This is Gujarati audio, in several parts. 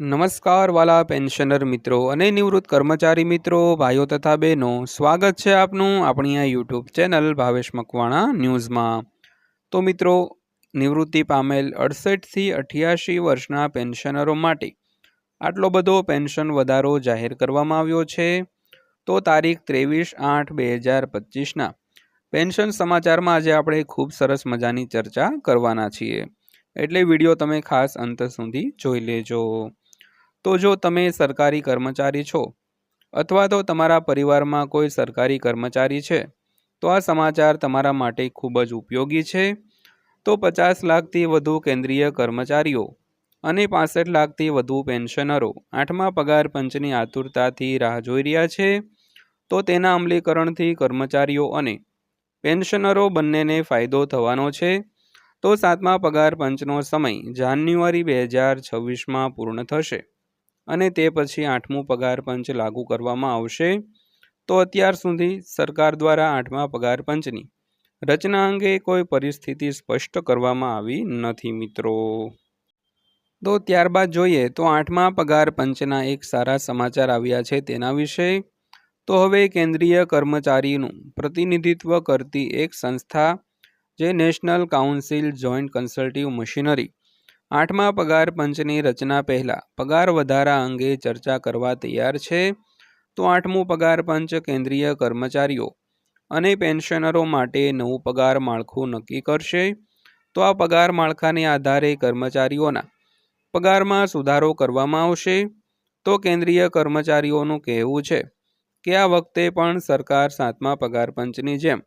નમસ્કાર વાલા પેન્શનર મિત્રો અને નિવૃત્ત કર્મચારી મિત્રો, ભાઈઓ તથા બહેનો, સ્વાગત છે આપનું આપણી આ યુટ્યુબ ચેનલ ભાવેશ મકવાણા ન્યૂઝમાં. તો મિત્રો, નિવૃત્તિ પામેલ અડસઠથી અઠ્યાસી વર્ષના પેન્શનરો માટે આટલો બધો પેન્શન વધારો જાહેર કરવામાં આવ્યો છે. તો તારીખ ત્રેવીસ આઠ બે હજાર પચીસના પેન્શન સમાચારમાં આજે આપણે ખૂબ સરસ મજાની ચર્ચા કરવાના છીએ. એટલે વીડિયો તમે ખાસ અંત સુધી જોઈ લેજો. તો જો તમે સરકારી કર્મચારી છો અથવા તો તમારા પરિવારમાં કોઈ સરકારી કર્મચારી છે, તો આ સમાચાર તમારા માટે ખૂબ જ ઉપયોગી છે. તો પચાસ લાખથી વધુ કેન્દ્રીય કર્મચારીઓ અને પાસઠ લાખથી વધુ પેન્શનરો આઠમા પગાર પંચની આતુરતાથી રાહ જોઈ રહ્યા છે. તો તેના અમલીકરણથી કર્મચારીઓ અને પેન્શનરો બંનેને ફાયદો થવાનો છે. તો સાતમા પગાર પંચનો સમય જાન્યુઆરી બે હજાર છવ્વીસમાં પૂર્ણ થશે. અને તે પછી આઠમું પગાર પંચ લાગુ કરવામાં આવશે. તો અત્યાર સુધી સરકાર દ્વારા આઠમા પગાર પંચની રચના અંગે કોઈ પરિસ્થિતિ સ્પષ્ટ કરવામાં આવી નથી મિત્રો. તો ત્યારબાદ જોઈએ તો આઠમા પગાર પંચના એક સારા સમાચાર આવ્યા છે તેના વિશે. તો હવે કેન્દ્રીય કર્મચારીનું પ્રતિનિધિત્વ કરતી એક સંસ્થા જે national council joint consultative machinery આઠમા પગાર પંચની રચના પહેલાં. પગાર વધારા અંગે ચર્ચા કરવા તૈયાર છે. તો આઠમું પગાર પંચ કેન્દ્રીય કર્મચારીઓ અને પેન્શનરો માટે નવું પગાર માળખું નક્કી કરશે. તો આ પગાર માળખાને આધારે કર્મચારીઓના પગારમાં સુધારો કરવામાં આવશે. તો કેન્દ્રીય કર્મચારીઓનું કહેવું છે કે આ વખતે પણ સરકાર સાતમા પગાર પંચની જેમ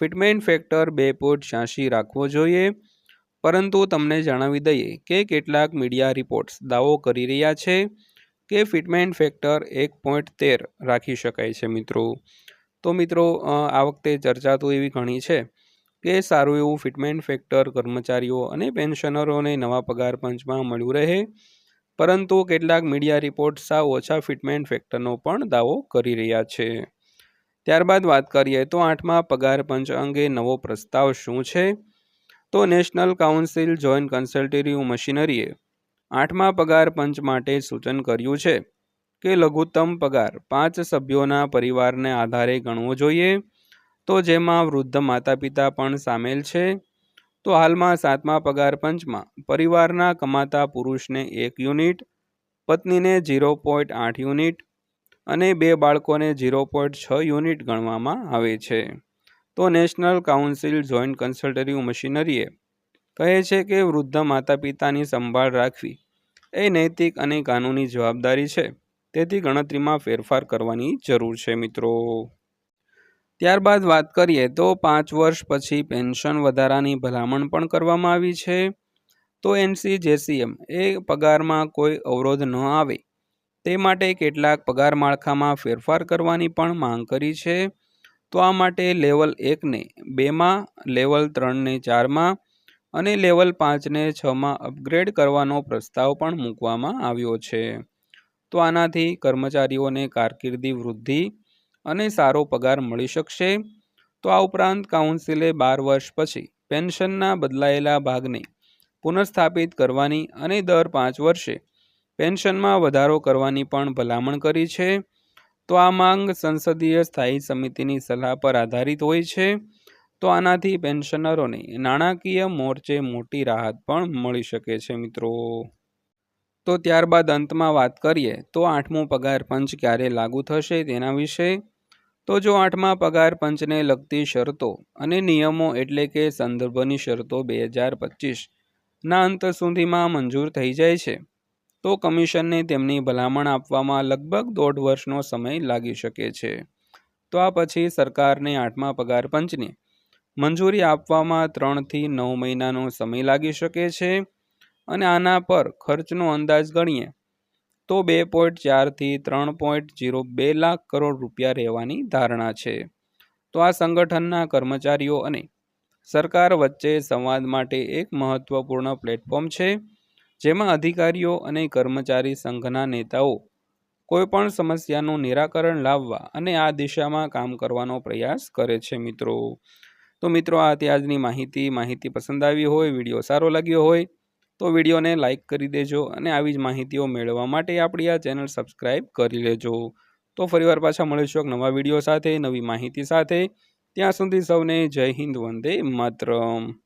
ફિટમેન્ટ ફેક્ટર બે પોઈન્ટ છ્યાસી રાખવો જોઈએ. પરંતુ તમને જણાવી દઈએ કે કેટલાક મીડિયા રિપોર્ટ્સ દાવો કરી રહ્યા છે કે ફિટમેન્ટ ફેક્ટર એક પોઈન્ટ તેર રાખી શકાય છે મિત્રો. તો મિત્રો આ વખતે ચર્ચા તો એવી ઘણી છે કે સારું એવું ફિટમેન્ટ ફેક્ટર કર્મચારીઓ અને પેન્શનરોને નવા પગાર પંચમાં મળ્યું રહે, પરંતુ કેટલાક મીડિયા રિપોર્ટ સાવ ઓછા ફિટમેન્ટ ફેક્ટરનો પણ દાવો કરી રહ્યા છે. ત્યારબાદ વાત કરીએ તો આઠમા પગાર પંચ અંગે નવો પ્રસ્તાવ શું છે? તો નેશનલ કાઉન્સિલ જોઈન્ટ કન્સલ્ટેટિવ મશીનરીએ આઠમા પગાર પંચ માટે સૂચન કર્યું છે કે લઘુત્તમ પગાર પાંચ સભ્યોના પરિવારને આધારે ગણવો જોઈએ. તો જેમાં વૃદ્ધ માતા પિતા પણ સામેલ છે. તો હાલમાં સાતમા પગાર પંચમાં પરિવારના કમાતા પુરુષને એક યુનિટ, પત્નીને ઝીરો પોઈન્ટ આઠ યુનિટ અને બે બાળકોને ઝીરો પોઈન્ટ છ યુનિટ ગણવામાં આવે છે. તો નેશનલ કાઉન્સિલ જોઈન્ટ કન્સલ્ટરી મશીનરીએ કહે છે કે વૃદ્ધ માતા પિતાની સંભાળ રાખવી એ નૈતિક અને કાનૂની જવાબદારી છે. તેથી ગણતરીમાં ફેરફાર કરવાની જરૂર છે મિત્રો. ત્યારબાદ વાત કરીએ તો પાંચ વર્ષ પછી પેન્શન વધારાની ભલામણ પણ કરવામાં આવી છે. તો એનસી જેસીએમ એ પગારમાં કોઈ અવરોધ ન આવે. તે માટે કેટલાક પગાર માળખામાં ફેરફાર કરવાની પણ માંગ કરી છે. તો આ માટે લેવલ એકને બેમાં, લેવલ ત્રણને ચારમાં અને લેવલ પાંચને છમાં અપગ્રેડ કરવાનો પ્રસ્તાવ પણ મૂકવામાં આવ્યો છે. તો આનાથી કર્મચારીઓને કારકિર્દી વૃદ્ધિ અને સારો પગાર મળી શકશે. તો આ ઉપરાંત કાઉન્સિલે બાર વર્ષ પછી પેન્શનના બદલાયેલા ભાગને પુનઃસ્થાપિત કરવાની અને દર પાંચ વર્ષે પેન્શનમાં વધારો કરવાની પણ ભલામણ કરી છે. તો આ માંગ સંસદીય સ્થાયી સમિતિની સલાહ પર આધારિત હોય છે. તો આનાથી પેન્શનરોને નાણાકીય મોરચે મોટી રાહત પણ મળી શકે છે, મિત્રો. તો ત્યારબાદ અંતમાં વાત કરીએ, તો આઠમું પગાર પંચ ક્યારે લાગુ થશે તેના વિશે? તો જો આઠમા પગાર પંચને લગતી શરતો અને નિયમો એટલે કે સંદર્ભની શરતો બે હજાર પચીસના અંત સુધીમાં મંજૂર થઈ જાય છે તો કમિશનને તેમની ભલામણ આપવામાં લગભગ દોઢ વર્ષનો સમય લાગી શકે છે. તો આ પછી સરકારને આઠમા પગાર પંચને મંજૂરી આપવામાં ત્રણથી નવ મહિનાનો સમય લાગી શકે છે અને આના પર ખર્ચનો અંદાજ ગણીએ તો બે પોઈન્ટ ચારથી ત્રણ પોઈન્ટ જીરો બે લાખ કરોડ રૂપિયા રહેવાની ધારણા છે. તો આ સંગઠનના કર્મચારીઓ અને સરકાર વચ્ચે સંવાદ માટે એક મહત્વપૂર્ણ પ્લેટફોર્મ છે. જેમાં અધિકારીઓ અને કર્મચારી સંઘના નેતાઓ કોઈપણ સમસ્યાનું નિરાકરણ લાવવા અને આ દિશામાં કામ કરવાનો પ્રયાસ કરે છે, મિત્રો. તો મિત્રો, આ આજની માહિતી. માહિતી પસંદ આવી હોય, વીડિયો સારો લાગ્યો હોય, તો વિડીયોને લાઇક કરી દેજો અને આવી જ માહિતીઓ મેળવવા માટે આપણી આ ચેનલ સબસ્ક્રાઈબ કરી લેજો. તો ફરીવાર પાછા મળીશું એક નવા વીડિયો સાથે, નવી માહિતી સાથે. ત્યાં સુધી સૌને જય હિન્દ, વંદે માતરમ.